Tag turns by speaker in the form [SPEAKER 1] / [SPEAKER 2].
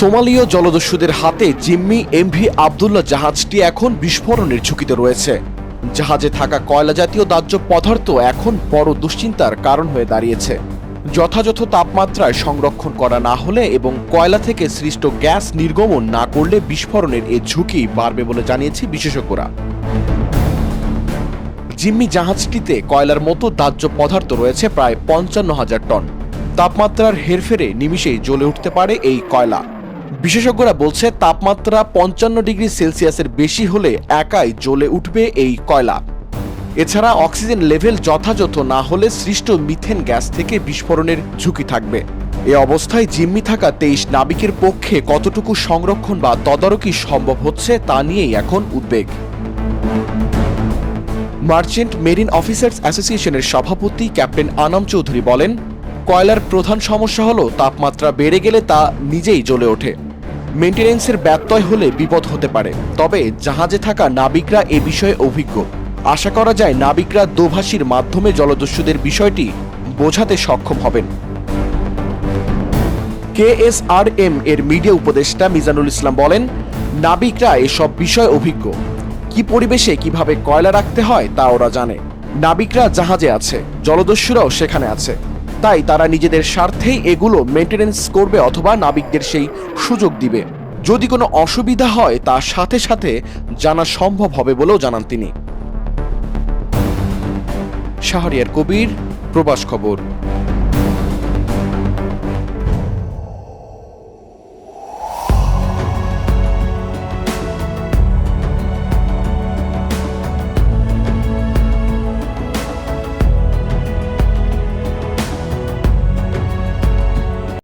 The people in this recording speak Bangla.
[SPEAKER 1] সোমালীয় জলদস্যুদের হাতে জিম্মি এমভি আবদুল্লাহ জাহাজটি এখন বিস্ফোরণের ঝুঁকিতে রয়েছে। জাহাজে থাকা কয়লা জাতীয় দাহ্য পদার্থ এখন বড় দুশ্চিন্তার কারণ হয়ে দাঁড়িয়েছে। যথাযথ তাপমাত্রায় সংরক্ষণ করা না হলে এবং কয়লা থেকে সৃষ্ট গ্যাস নির্গমন না করলে বিস্ফোরণের এ ঝুঁকি বাড়বে বলে জানিয়েছে বিশেষজ্ঞরা। জিম্মি জাহাজটিতে কয়লার মতো দাহ্য পদার্থ রয়েছে প্রায় পঞ্চান্ন হাজার টন। তাপমাত্রার হেরফেরে নিমিষেই জ্বলে উঠতে পারে এই কয়লা। বিশেষজ্ঞরা বলছে তাপমাত্রা পঞ্চান্ন ডিগ্রি সেলসিয়াসের বেশি হলে একাই জ্বলে উঠবে এই কয়লা। এছাড়া অক্সিজেন লেভেল যথাযথ না হলে সৃষ্ট মিথেন গ্যাস থেকে বিস্ফোরণের ঝুঁকি থাকবে। এ অবস্থায় জিম্মি থাকা তেইশ নাবিকের পক্ষে কতটুকু সংরক্ষণ বা তদারকি সম্ভব হচ্ছে তা নিয়েই এখন উদ্বেগ। মার্চেন্ট মেরিন অফিসার্স অ্যাসোসিয়েশনের সভাপতি ক্যাপ্টেন আনাম চৌধুরী বলেন, কয়লার প্রধান সমস্যা হল তাপমাত্রা বেড়ে গেলে তা নিজেই জ্বলে ওঠে। মেনটেন্যান্সের ব্যত্যয় হলে বিপদ হতে পারে। তবে জাহাজে থাকা নাবিকরা এ বিষয়ে অভিজ্ঞ। আশা করা যায় নাবিকরা দোভাষীর মাধ্যমে জলদস্যুদের বিষয়টি বোঝাতে সক্ষম হবেন। কেএসআরএম এর মিডিয়া উপদেষ্টা মিজানুল ইসলাম বলেন, নাবিকরা এসব বিষয়ে অভিজ্ঞ। কি পরিবেশে কীভাবে কয়লা রাখতে হয় তা ওরা জানে। নাবিকরা জাহাজে আছে, জলদস্যুরাও সেখানে আছে। তাই তারা নিজেদের স্বার্থেই এগুলো মেনটেনেন্স করবে অথবা নাবিকদের সেই সুযোগ দিবে। যদি কোনো অসুবিধা হয়, তা সাথে সাথে জানা সম্ভব হবে বলেও জানান তিনি। শাহরিয়ার কবির, প্রবাস খবর।